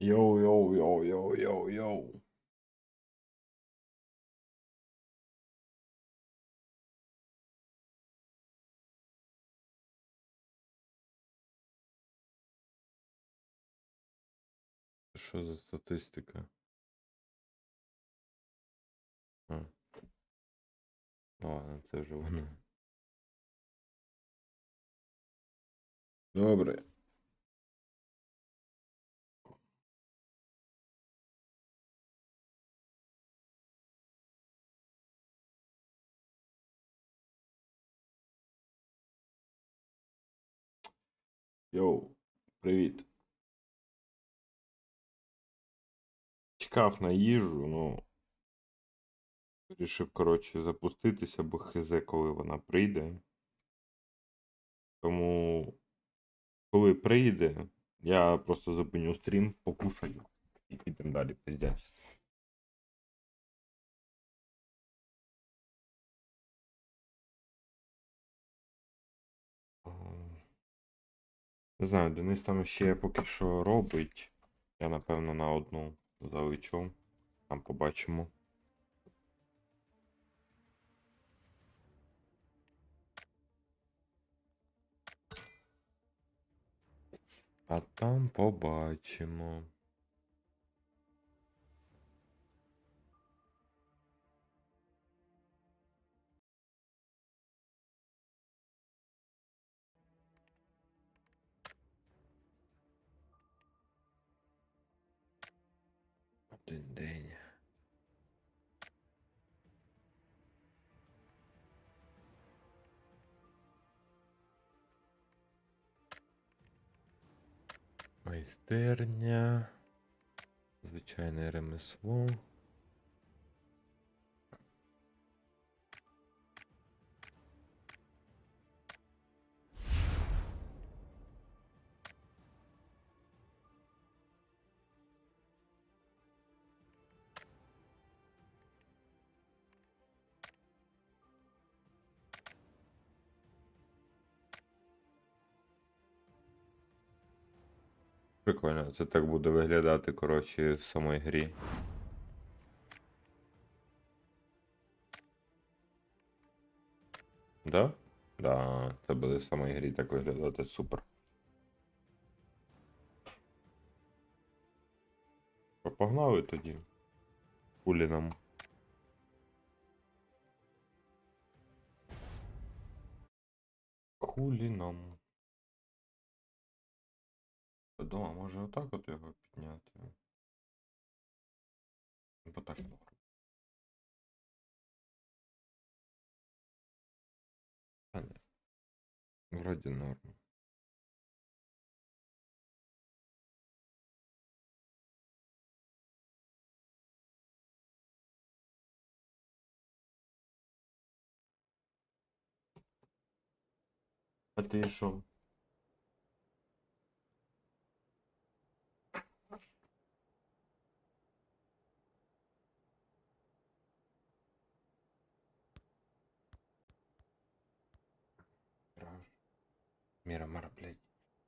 Йоу, йоу, йоу, йоу, йоу, йоу. Що за статистика? А. Ну Ладно, це вже воно. Добре. Йоу, привіт. Чекав на їжу, ну. Вирішив, коротше, запуститися, бо хз, коли вона прийде. Тому, коли прийде, я просто зупиню стрім, покушаю і підемо далі пиздясь. Не знаю, Денис там ще поки що робить. Я напевно на одну залечу. Там побачимо. А там побачимо. Майстерня. Звичайне ремесло. Прикольно, це так буде виглядати, коротше, в самій грі. Да? Да, це буде в самій грі так виглядати супер. Погнали тоді. Кулі нам. Хулі нам. Дома може отак от його підняти. Бо так норм. А ні. Вроді норм. А ти що?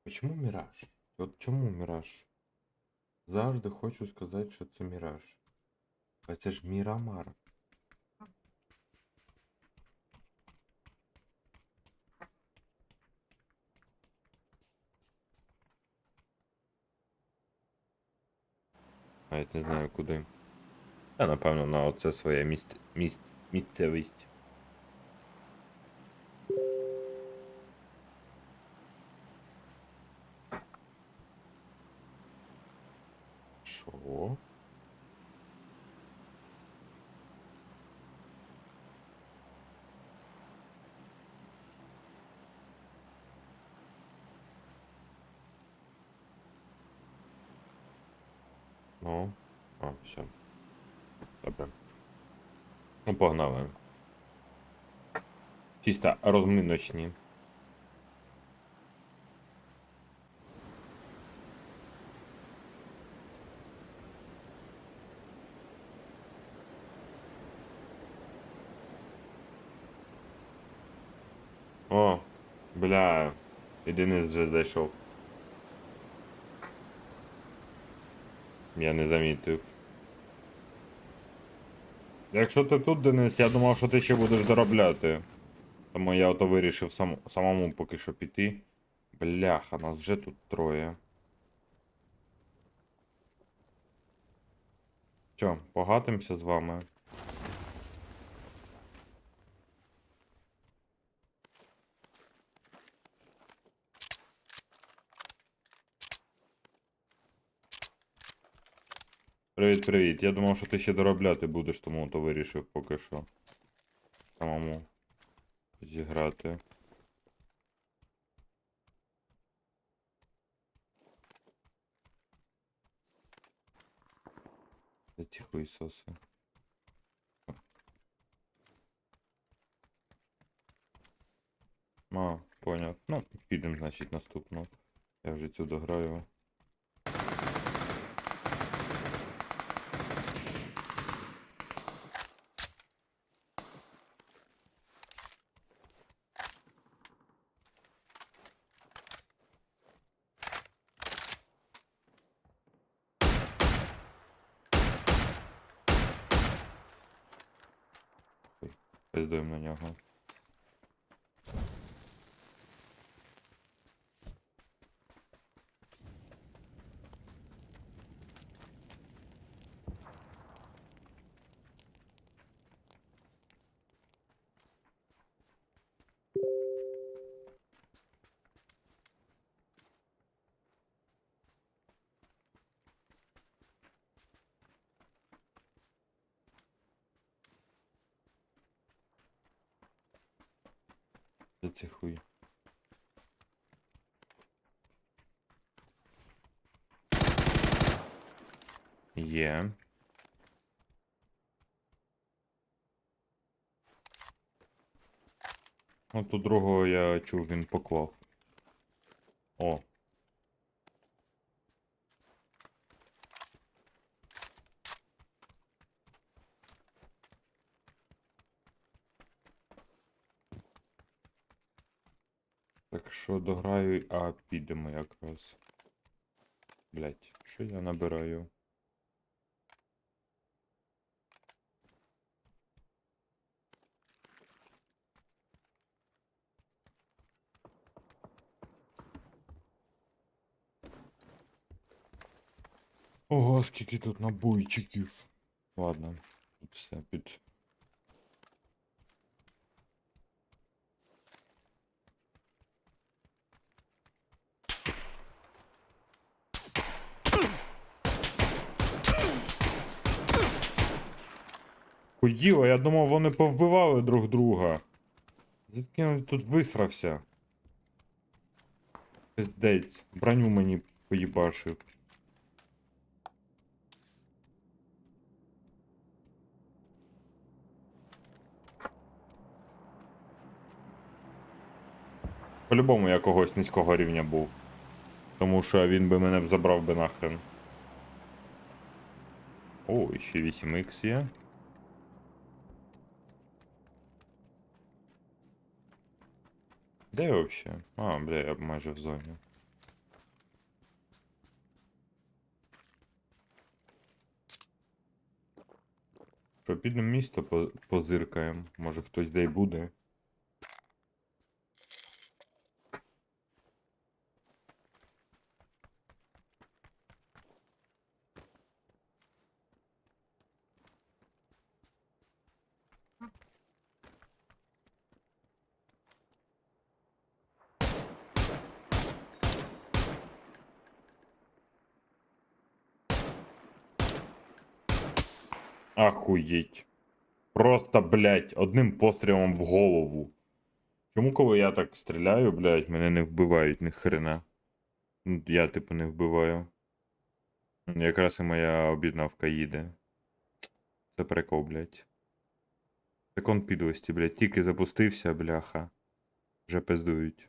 Почему Міраж? От чому Міраж? Завжди хочу сказати, що це Міраж. А це ж Мірамар. Навіть не знаю куди. Я напевно на оце своє місце місць, місцевість. Ну, а, все. Добре. Ну, погнали. Чисто розминочні. О, бля, і вже зайшов. Я не замітив. Якщо ти тут, Денис, я думав, що ти ще будеш доробляти. Тому я ото вирішив сам, самому поки що піти. Бляха, нас вже тут троє. Що, погатимся з вами? Привіт, привіт. Я думав, що ти ще доробляти будеш, тому то вирішив поки що. Самому зіграти. Ці хуйсоси. А, поняв. Ну, підемо, значить, наступну. Я вже цю дограю. Пиздуємо на нього. Ці хуй. Є. От у другого я чув, він поклав. О. Що дограю, а підемо якраз. Блять, що я набираю? Ого, скільки тут набойчиків. Ладно, все під. Хуїло, я думав, вони повбивали друг друга. Звідки він тут висрався? Пиздець, броню мені поїбашив. По-любому я когось низького рівня був. Тому що він би мене забрав би нахрен. О, ще 8х є. Де вообще? А, бля, я майже в зоні. Що, підемо місто позиркаємо. Може хтось де й буде. Ахуєть. Просто, блядь, одним пострілом в голову. Чому коли я так стріляю, блядь, мене не вбивають ні хрена? Ну, Я, типу, не вбиваю. Якраз і моя об'єднавка їде. Це прикол, блядь. Закон підлості, блядь. Тільки запустився, бляха. Вже пиздують.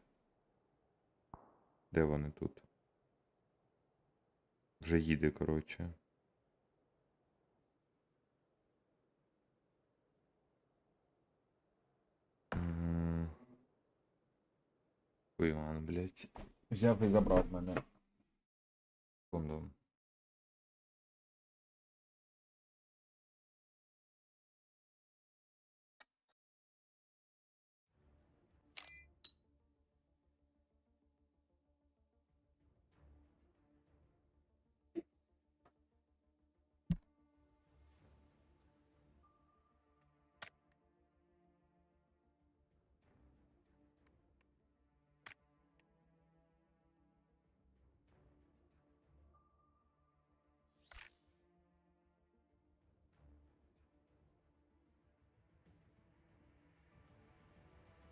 Де вони тут? Вже їде, коротше. Иван, блядь. Взяв і забрав мене. Секунду.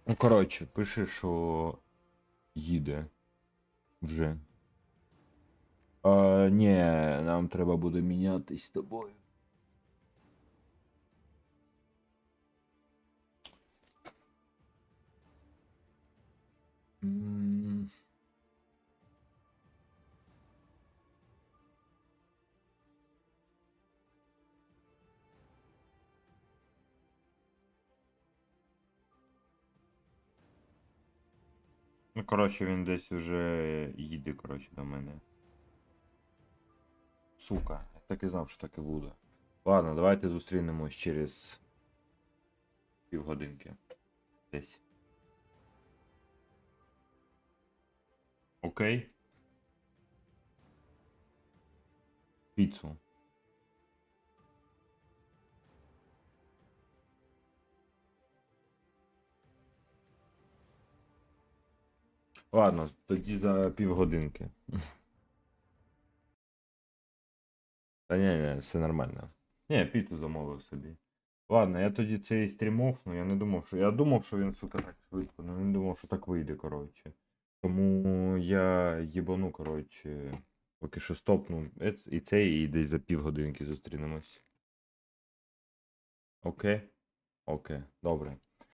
Ну, коротше, пише, що їде. Вже. А, ні, нам треба буде мінятись з тобою. Ну, коротше, він десь уже їде, коротше, до мене. Сука, я так і знав, що так і буде. Ладно, давайте зустрінемось через півгодинки. Десь. Окей. Піцу. Ладно, тоді за півгодинки. Та ні, ні, все нормально. Ні, піцу замовив собі. Ладно, я тоді цей стрімов, ну я не думав, що. Я думав, що він, сука, так швидко, але не думав, що так вийде, коротше. Тому я їбану, коротше, поки що стопну і цей, і десь за півгодинки зустрінемось. Окей? Окей, добре.